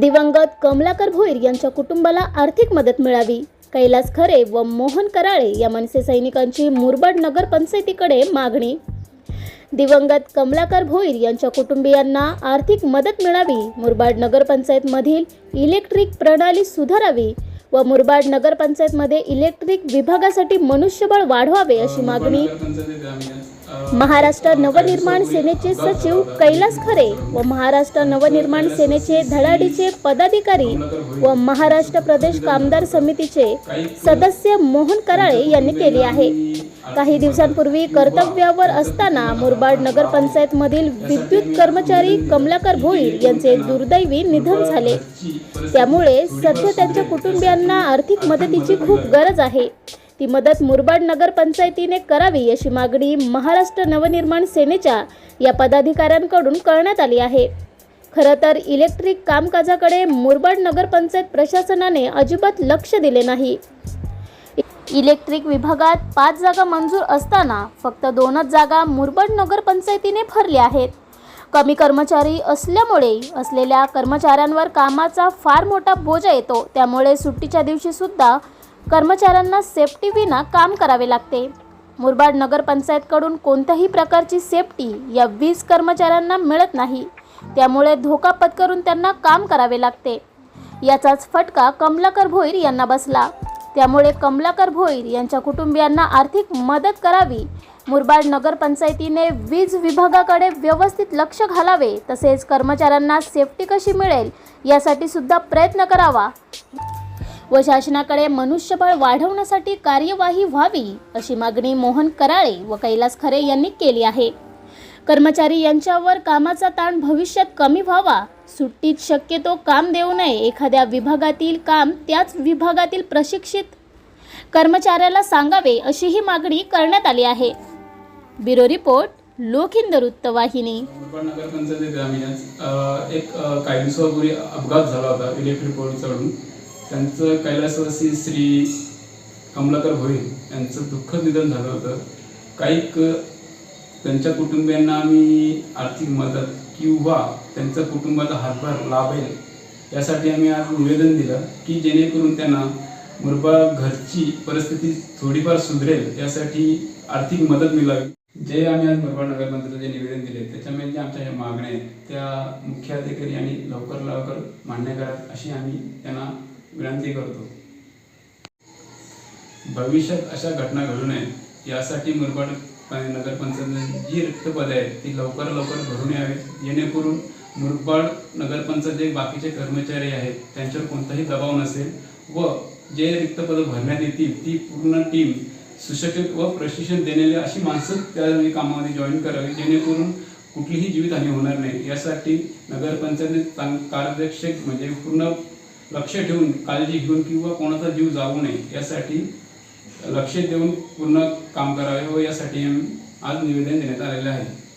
दिवंगत कमलाकर भोईर यांच्या कुटुंबाला आर्थिक मदत मिळावी. कैलास खरे व मोहन कराळे या मनसे सैनिकांची मुरबाड नगर पंचायतीकडे मागणी. दिवंगत कमलाकर भोईर यांच्या कुटुंबियांना आर्थिक मदत मिळावी. मुरबाड नगरपंचायतमधील इलेक्ट्रिक प्रणाली सुधारावी व मुरबाड नगरपंचायतमध्ये इलेक्ट्रिक विभागासाठी मनुष्यबळ वाढवावे अशी मागणी. महाराष्ट्र नवनिर्माण सेनेचे सचिव कैलास खरे व महाराष्ट्र नवनिर्माण सेनेचे धडाडीचे पदाधिकारी व महाराष्ट्र प्रदेश कामदार समितीचे सदस्य मोहन कराळे यांनी केली आहे. काही दिवसांपूर्वी कर्तव्यावर असताना मुरबाड नगरपंचायतमधील विद्युत कर्मचारी कमलाकर भोईर यांचे दुर्दैवी निधन झाले. त्यामुळे सध्या त्यांच्या कुटुंबियांना आर्थिक मदतीची खूप गरज आहे. ती मदत मुरबाड नगरपंचायतीने करावी अशी मागणी महाराष्ट्र नवनिर्माण सेनेच्या या पदाधिकाऱ्यांकडून करण्यात आली आहे. खरं तर इलेक्ट्रिक कामकाजाकडे मुरबाड नगरपंचायत प्रशासनाने अजिबात लक्ष दिले नाही. इलेक्ट्रिक विभागात पाच जागा मंजूर असताना फक्त दोनच जागा मुरबाड नगरपंचायतीने भरल्या आहेत. कमी कर्मचारी असल्यामुळे असलेल्या कर्मचाऱ्यांवर कामाचा फार मोठा बोजा येतो. त्यामुळे सुट्टीच्या दिवशी सुद्धा कर्मचाऱ्यांना सेफ्टी विना काम करावे लागते. मुरबाड नगरपंचायतकडून कोणत्याही प्रकारची सेफ्टी या वीज कर्मचाऱ्यांना मिळत नाही. त्यामुळे धोका पत्करून त्यांना काम करावे लागते. याचाच फटका कमलाकर भोईर यांना बसला. त्यामुळे कमलाकर भोईर यांच्या कुटुंबियांना आर्थिक मदत करावी. मुरबाड नगरपंचायतीने वीज विभागाकडे व्यवस्थित लक्ष घालावे. तसेच कर्मचाऱ्यांना सेफ्टी कशी मिळेल यासाठी सुद्धा प्रयत्न करावा. व शासनाकडे मनुष्यबळ वाढवण्यासाठी कार्यवाही व्हावी अशी मागणी मोहन कराळे व कैलास खरे यांनी केली आहे. कर्मचारी यांच्यावर कामाचा ताण भविष्यात कमी व्हावा. सुट्टीत शक्यतो काम देऊ नये. एखाद्या विभागातील काम त्याच विभागातील प्रशिक्षित कर्मचाऱ्याला सांगावे अशीही मागणी करण्यात आली आहे. ब्युरो रिपोर्ट लोखिंद वृत्तवाहिनी नगरपंचायत एक अपघात झाला होता. इलेक्ट्रिक पोल चढून. त्यांचं कैलासवासी श्री कमलाकर भोईर यांचं दुःखद निधन झालं होतं. काही त्यांच्या कुटुंबियांना आम्ही आर्थिक मदत किंवा त्यांच्या कुटुंबाचा हातभार लाभेल यासाठी आम्ही आज निवेदन दिलं की जेणेकरून त्यांना मुरबा घरची परिस्थिती थोडीफार सुधरेल यासाठी आर्थिक मदत मिळावी. जे आम्ही आज मुरबाड नगरपंचायतला जे निवेदन दिले त्याच्यामध्ये ज्या आमच्या ज्या मागण्या आहेत त्या मुख्याधिकारी आणि लवकर लवकर मान्य कराव्यात अशी आम्ही त्यांना विनंती करतो. भविष्यात अशा घटना घडू नये यासाठी मुरबाड नगरपंचायत जी रिक्त पदे आहेत ती लवकर लवकर भरून यावेत. जेणेकरून मुरबाड नगरपंचायत जे बाकीचे कर्मचारी आहेत त्यांच्यावर कोणताही दबाव नसेल व जे रिक्त पदं भरण्यात येतील ती पूर्ण टीम सुशिक्षित व प्रशिक्षण देणारी अशी माणसं त्या कामामध्ये जॉईन करावी जेणेकरून कुठलीही जीवितहानी होणार नाही. यासाठी नगरपंचायतने चांग म्हणजे पूर्ण लक्ष ठेवून काळजी घेऊन किंवा कोणाचा जीव जाऊ नये यासाठी लक्ष देऊन पूर्ण काम करावे व यासाठी आज निवेदन देण्यात आलेले आहे.